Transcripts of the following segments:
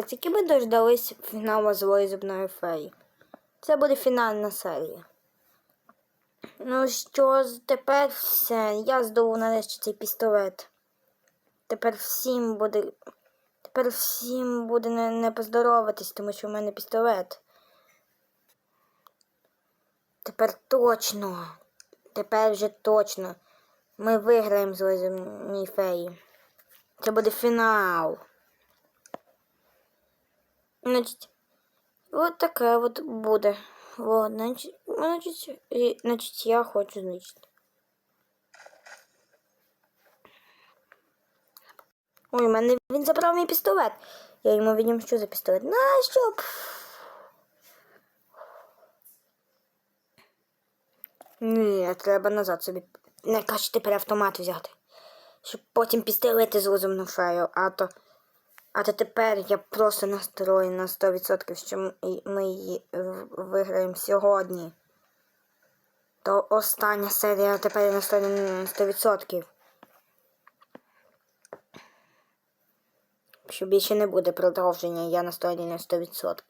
Тільки ми дождались фіналу злої зубної феї. Це буде фінальна серія. Ну що тепер все. Я здобув нарешті цей пістолет. Тепер всім буде. Тепер всім буде не, не поздороватись, тому що в мене пістолет. Тепер точно. Тепер вже точно. Ми виграємо з зубній феї. Це буде фінал. Значить, от таке от буде. Вот, значить, значить, і, значить, я хочу знищити. Ой, у мене він забрав мій пістолет. Я йому відім, що за пістолет. Нащо? Ні, треба назад собі. Найкраще тепер автомат взяти. Щоб потім пістолети з розумну фею, а то. А то тепер я просто настрою на 100%, що ми її виграємо сьогодні. То остання серія тепер я настроєна на 100%. Що більше не буде продовження, я настроєний на 100%.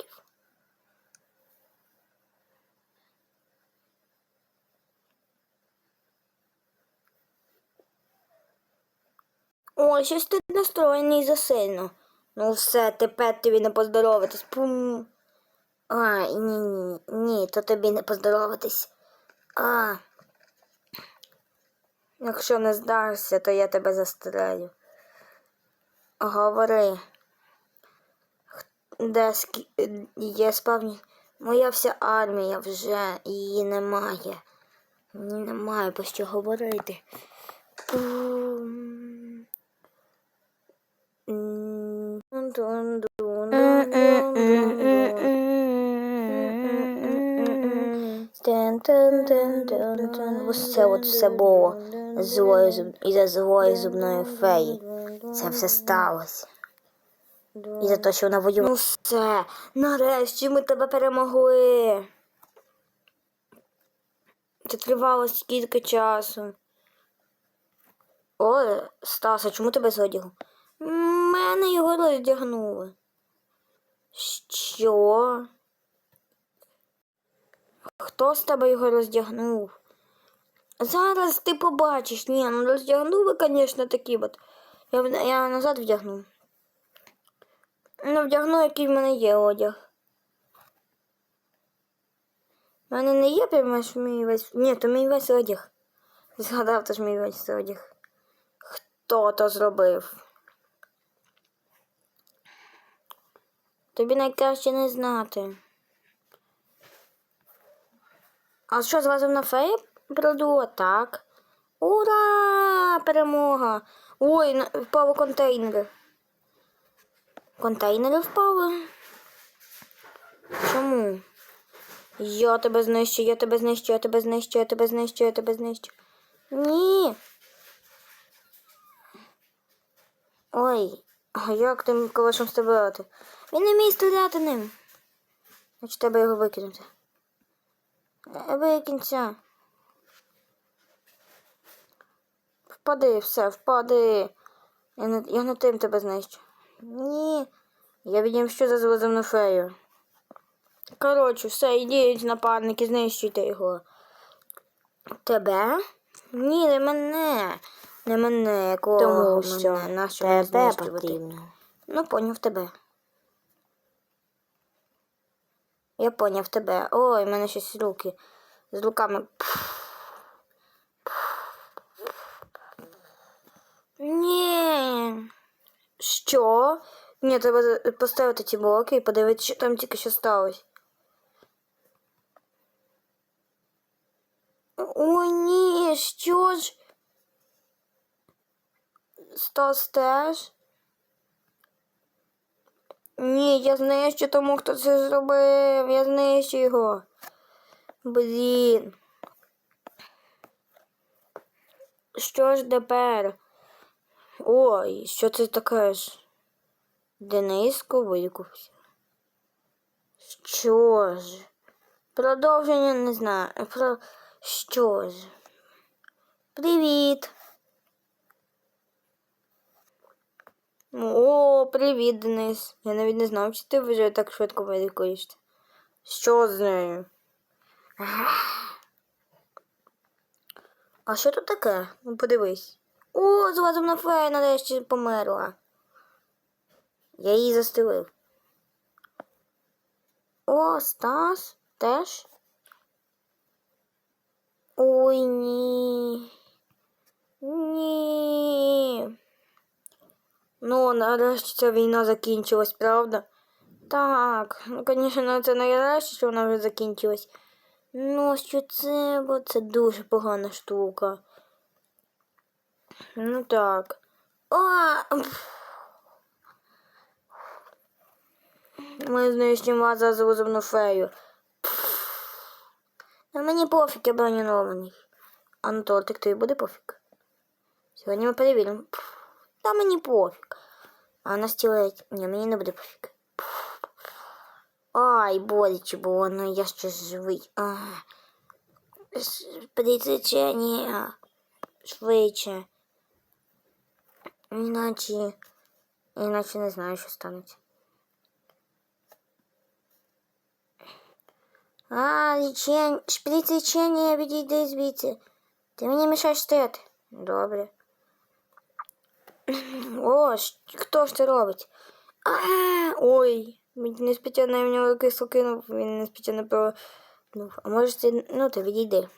Ой, щось ти настроєний засильно. Ну все, тепер тобі не поздороватись. Пум. Ай, ні, ні, ні, то тобі не поздороватись. А. Якщо не здашся, то я тебе застрелю. Говори. Де скі... є справді. Моя вся армія вже її немає. Немає про що говорити. Пум. Ось це от все було злою зуб... із-за злої зубної феї. Це все сталося. І за те, що вона воювала. Ну все, нарешті ми тебе перемогли. Це тривало скільки часу. Ой, Стаса, чому тебе з одягу? Мене його роздягнули. Що? Хто з тебе його роздягнув? Зараз ти побачиш. Ні, ну роздягнули, звісно, такі от. Я, я назад вдягну. Ну, вдягну, який в мене є одяг. У мене не є прямо ж мій весь. Ні, то мій весь одяг. Згадав, то ж мій весь одяг. Хто то зробив? Тобі найкраще не знати. А що з вас на феї продуло? Так. Ура! Перемога! Ой, впали контейнери. Контейнери впали? Чому? Я тебе знищу, я тебе знищу, я тебе знищу, я тебе знищу, я тебе знищу. Ні. Ой, а як тим калашем стріляти? Він не вміє стріляти ним. Значить, треба його викинути. Е, Викинься. Впади, все, впади. Я не, я не тим тебе знищу. Ні. Я відім, що за злоземну фею. Коротше, все, ідіть, напарники, знищуйте його. Тебе? Ні, не мене. Не мене, якого Тому мене? що Нащо тебе потрібно. Ну, поняв тебе. Я поняв тебе. Ой, в мене щось руки. З руками. Ні. Що? Ні, треба поставити ці блоки і подивитися, що там тільки що сталося. О, ні, що ж? Стас теж? Ні, я знищу тому, хто це зробив. Я знищу його. Блін. Що ж тепер? Ой, що це таке ж? Дениско викупився. Що ж? Продовження не знаю. Про що ж? Привіт. О, привіт, Денис. Я навіть не знав, чи ти вже так швидко вилікуєшся. Що з нею? А що тут таке? Ну подивись. О, злазом фея нарешті померла. Я її застелив. О, Стас теж. Ой, ні. Ні. Ну, нарешті ця війна закінчилась, правда? Так, ну, звісно, це нарешті, що вона вже закінчилась. Ну, що це, бо це дуже погана штука. Ну так. А! пф. Ми знищимо за зрозумну фею. Та мені пофіг, я бронірований. А на тортик тобі буде пофіг? Сьогодні ми перевіримо. Пф. Та мені пофіг. А на стілець. Ні, мені не буде пофіг. Ай, боляче було, ну я ще живий. А. Притечення. Швидше. Іначе. Іначе не знаю, що станеться. А, лічень... шприц лічення, відійди звідси. Ти мені мішаєш стояти. Добре. О, хто ж це робить? А, ой, він не в нього кисло кинув, він не спеціально про... Ну, а може ти, ну ти відійди.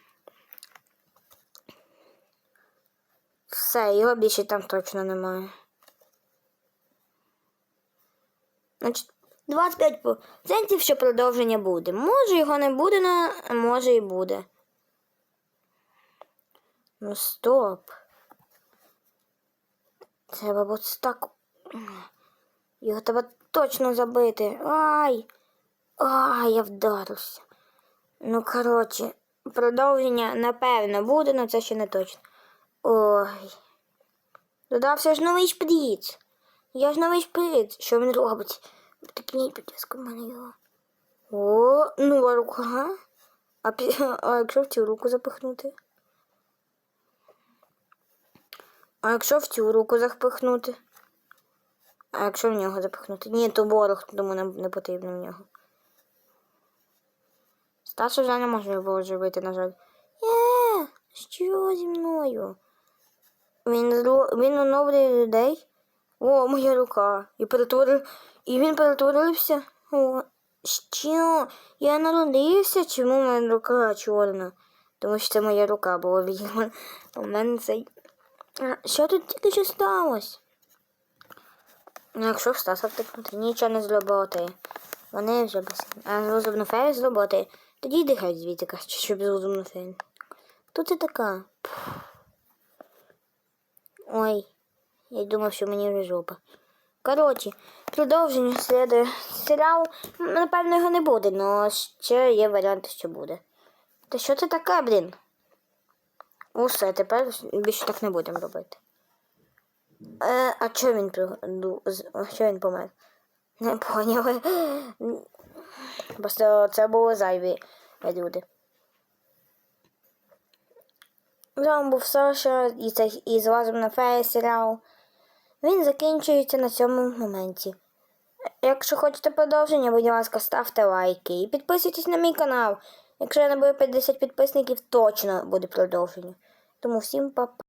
Все, його більше там точно немає. Значить, 25% що продовження буде. Може його не буде, но може і буде. Ну стоп. Треба бути так. Його треба точно забити. Ай! Ай, я вдарився. Ну, коротше, продовження напевно буде, але це ще не точно. Ой. Додався ж новий шприц. Я ж новий шприц. Що він робить? Втикніть, будь ласка, в мене його. О, нова рука. А, а якщо в цю руку запихнути? А якщо в цю руку запихнути? А якщо в нього запихнути? Ні, то ворог, тому нам не потрібно в нього. Стаса вже не може було живити, на жаль. Е, що зі мною? Він, зло- він оновлює людей. О, моя рука. І перетворив. І він перетворився. О, що? Я народився? Чому мене рука чорна? Тому що це моя рука була відьма. У мене цей. А, що тут тільки що сталося? Ну, якщо в втикнути, нічого не зроботи. Вони вже без. А розумну фею зроботи. Тоді йди хай звідти, краще, щоб з розумну фею. Хто це така? Ой, я думав, що мені вже жопа. Коротше, продовження слідує серіал. Напевно, його не буде, але ще є варіант, що буде. Та що це таке, блін? Усе, тепер більше так не будемо робити. Е, а чого він що він помер? Не поняли. Просто це були зайві люди. Вами був Саша і це і з разом на фея серіал. Він закінчується на цьому моменті. Якщо хочете продовження, будь ласка, ставте лайки і підписуйтесь на мій канал. Якщо я наберу 50 підписників, точно буде продовження. Тому всім па-па.